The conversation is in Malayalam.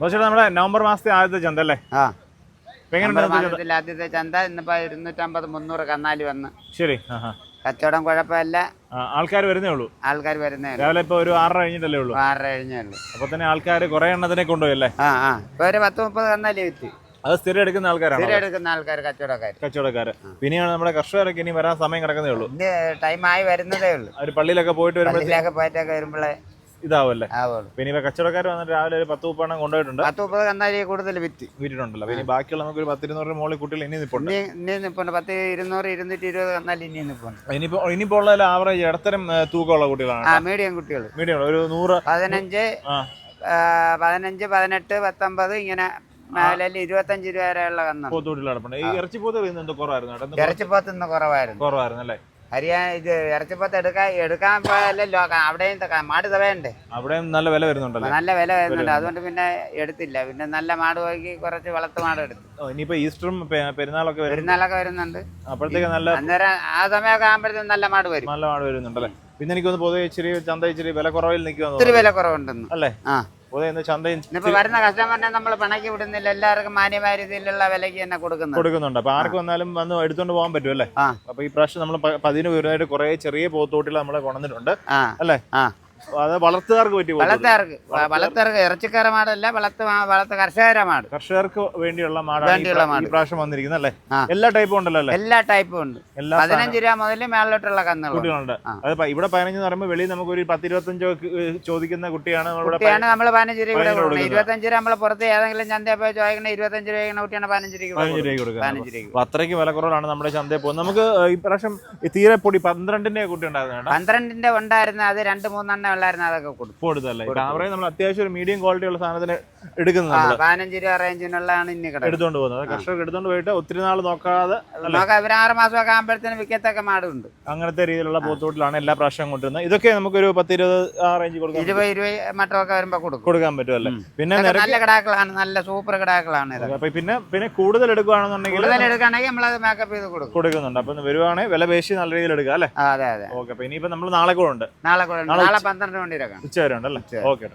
നമ്മുടെ നവംബർ മാസത്തെ ആദ്യത്തെ ചന്ത അല്ലേ? ആ? മാസത്തിൽ ആദ്യത്തെ ചന്ത ഇന്നിപ്പോ ഇരുന്നൂറ്റമ്പത് മുന്നൂറ് കന്നാലി വന്ന്. ശരി. കച്ചവടം കുഴപ്പമില്ല. ആൾക്കാർ വരുന്നേ ഉള്ളൂ? ആൾക്കാർ വരുന്നേ. രാവിലെ ഇപ്പൊ ഒരു ആറര കഴിഞ്ഞിട്ടല്ലേ ഉള്ളൂ? ആറര കഴിഞ്ഞേ ഉള്ളൂ. അപ്പൊ തന്നെ ആൾക്കാർ കുറെ എണ്ണത്തിനെ കൊണ്ടുപോയല്ലേ ആ ആ. ഇപ്പൊ ഒരു പത്ത് മുപ്പത് കന്നാലി വിറ്റ്. അത് സ്ഥിരം എടുക്കുന്ന ആൾക്കാരാണ് സ്ഥിരം എടുക്കുന്ന ആൾക്കാർ കച്ചവടക്കാർ കച്ചവടക്കാർ പിന്നെയാണ് നമ്മുടെ കർഷകരൊക്കെ ഇനി വരാൻ സമയം കിടക്കുന്നേ ഉള്ളൂ. ടൈം ആയി വരുന്നതേ ഉള്ളൂ. അവർ പള്ളിയിലൊക്കെ പോയിട്ട് പള്ളിയിലൊക്കെ പോയിട്ടൊക്കെ വരുമ്പോഴേ ഇതാവല്ലേ പിന്നെ ഇപ്പൊ കച്ചവടക്കാർ വന്നിട്ട് രാവിലെ ഒരു പത്ത് മുപ്പെണ്ണം കൊണ്ടുപോയിട്ടുണ്ട്. പത്ത് മുപ്പത് കന്നാലി കൂടുതൽ വിറ്റ്. വിറ്റിട്ടുണ്ടല്ലോ. പിന്നെ ബാക്കിയുള്ള നമുക്ക് ഒരു പത്തിരുന്നൂറ് മോളിൽ കുട്ടികൾ ഇനി നിപ്പുണ്ട്. ഇനി നിപ്പുണ്ട്. പത്ത് ഇരുന്നൂറ് ഇരുന്നൂറ്റി ഇരുപത് കന്നാലി ഇനി നിപ്പുണ്ട്. ഇനിയിപ്പോ ഇനിയിപ്പോ ഉള്ള ആവറേജ് ഇടത്തരം തൂക്കമുള്ള കുട്ടികളാണ് മീഡിയം കുട്ടികൾ. മീഡിയം ഒരു നൂറ് പതിനഞ്ച് പതിനഞ്ച് പതിനെട്ട് പത്തൊമ്പത് ഇങ്ങനെ മേലിൽ ഇരുപത്തഞ്ച് രൂപ വരെയുള്ള കന്നുണ്ട് പോത്തുകുട്ടികൾ കിടപ്പുണ്ട്. ഈ ഇറച്ചിപ്പോത്ത് എന്തോ കുറവായിരുന്നു? ഇറച്ചിപ്പോത്ത് ഇന്ന് കുറവായിരുന്നു. കുറവായിരുന്നു അല്ലേ? ഹരിയാന ഇത് ഇറച്ചിപ്പത്ത് എടുക്കാൻ എടുക്കാൻ പോയല്ലോ അവിടെയും മാട് തവയുണ്ട്. അവിടെ നല്ല വില വരുന്നുണ്ടല്ലേ? നല്ല വില വരുന്നുണ്ട്. അതുകൊണ്ട് പിന്നെ എടുത്തില്ല. പിന്നെ നല്ല മാട് പോയി കുറച്ച് വളർത്ത് മാട് എടുത്തു. ഇനിയിപ്പോ ഈസ്റ്ററും പെരുന്നാളൊക്കെ പെരുന്നാളൊക്കെ വരുന്നുണ്ട്. അപ്പോഴത്തേക്ക് നല്ല അന്നേരം ആ സമയമൊക്കെ ആകുമ്പോഴത്തേക്കും നല്ല മാട് വരും. നല്ല മാട് വരുന്നുണ്ടല്ലേ? പിന്നെ എനിക്കൊന്ന് പൊതുവെ ഇച്ചിരി ചന്ത ഇച്ചിരി വില കുറവിൽ നിൽക്കുന്നു ഒത്തിരി വില കുറവുണ്ടെന്ന്. അല്ലേ? ആ. ഇന്ന് ചന്തയും ഇന്നിപ്പോ വരുന്ന കസ്റ്റമറിനെ നമ്മൾ പണക്ക് വിടുന്നില്ല. എല്ലാവർക്കും മാന്യമായ രീതിയിലുള്ള വിലയ്ക്ക് തന്നെ കൊടുക്കുന്നു കൊടുക്കുന്നുണ്ട്. അപ്പൊ ആർക്ക് വന്നാലും വന്ന് എടുത്തോണ്ട് പോകാൻ പറ്റും അല്ലേ? അപ്പൊ ഈ പ്രാവശ്യം നമ്മൾ പതിന് പേരുമായിട്ട് കുറെ ചെറിയ പോത്തോട്ടിൽ നമ്മളെ കൊണ്ടുവന്നിട്ടുണ്ട്. അല്ലേ? ആ. വളർത്തുകാർക്ക് പോത്തോട്ടി. വളർത്തുകാർക്ക് വളർത്തുകാർക്ക് ഇറച്ചിക്കാര മാടല്ല വളർത്ത് വളർത്ത കർഷകര മാട്. കർഷകർക്ക് വേണ്ടിയുള്ള വേണ്ടിയുള്ള മാട്. പ്രാവശ്യം വന്നിരിക്കുന്നത് അല്ലേ? എല്ലാ ടൈപ്പും ഉണ്ടല്ലോ അല്ലേ? എല്ലാ ടൈപ്പും ഉണ്ട്. പതിനഞ്ച് രൂപ മുതൽ മേളിലോട്ടുള്ള കന്നുകളുണ്ട്. അത് ഇവിടെ പതിനഞ്ച് പറയുമ്പോൾ വെളിയിൽ നമുക്ക് ഒരു പത്ത് ഇരുപത്തഞ്ചോ ക- ഏഹ് ചോദിക്കുന്ന കുട്ടിയാണ് കുട്ടിയാണ് നമ്മൾ പതിനഞ്ച് രൂപ ഇവിടെ കൊടുക്കുന്നത്. ഇരുപത്തഞ്ച് രൂപ നമ്മൾ പുറത്ത് ഏതെങ്കിലും ചന്തയെ പോയി ചോദിക്കണ ഇരുപത്തഞ്ച് രൂപ കുട്ടിയാണ് പതിനഞ്ച് രൂപ പതിനഞ്ച് രൂപ അപ്പൊ അത്രയ്ക്ക് വില കുറവാണ് നമ്മുടെ ചന്തയിൽ പോകുന്നത്. നമുക്ക് ഇപ്രാവശ്യം തീരെ പൊടി പന്ത്രണ്ടിന്റെ കുട്ടി ഉണ്ടായിരുന്നു പന്ത്രണ്ടിന്റെ ഉണ്ടായിരുന്ന അത് രണ്ട് മൂന്നെണ്ണം ഉള്ളായിരുന്നു അതൊക്കെ കൊടുക്കും കൊടുത്തല്ലേ ക്യാമറയിൽ നമ്മൾ അത്യാവശ്യം ഒരു മീഡിയം ക്വാളിറ്റി ഉള്ള സാധനത്തിന് എടുക്കുന്നത് നമ്മൾ പതിനഞ്ച് രൂപ റേഞ്ചിനുള്ളതാണ് ഇനി കിടക്കുന്നത്. എടുത്തോണ്ട് പോകുന്നത്. അത് കർഷകർ എടുത്തോണ്ട് പോയിട്ട് ഒത്തിരി നാൾ നോക്കാതെ നോക്കാം ഇവർ ആറ് മാസമൊക്കെ ആകുമ്പോഴത്തേനും വിക്കത്തൊക്കെ മാടുണ്ട്. അങ്ങനത്തെ രീതിയിലുള്ള പോത്തോട്ടിലാണ് എല്ലാ പ്രാവശ്യം കൊണ്ടുവരുന്നത്. ഇതൊക്കെ നമുക്കൊരു പത്ത് ഇരുപത് ആ റേഞ്ച് കൊടുക്കാൻ ഇരുപത് ഇരുപത് മട്ടമൊക്കെ വരുമ്പോ കൊടുക്കും. കൊടുക്കാൻ പറ്റുമല്ലേ പിന്നെ നല്ല കിടാക്കളാണ് നല്ല സൂപ്പർ കിടാക്കളാണ് ഇത് പിന്നെ പിന്നെ കൂടുതൽ എടുക്കുകയാണെന്നുണ്ടെങ്കിൽ കൂടുതൽ എടുക്കുകയാണെങ്കിൽ നമ്മളത് മേക്കപ്പ് ചെയ്ത് കൊടുക്കും. കൊടുക്കുന്നുണ്ട്. അപ്പൊ വരുവാണെങ്കിൽ വില പേശി നല്ല രീതിയിൽ എടുക്കുക അല്ലേ? അതെ അതെ. ഓക്കെ അപ്പൊ ഇനിയിപ്പോ നമ്മൾ നാളെ കൂടെ ഉണ്ട്. നാളെ കൂടെ നാളെ പന്ത്രണ്ട് മണി വരെ ഉച്ച വരെ ഉണ്ടല്ലേ ഓക്കെ.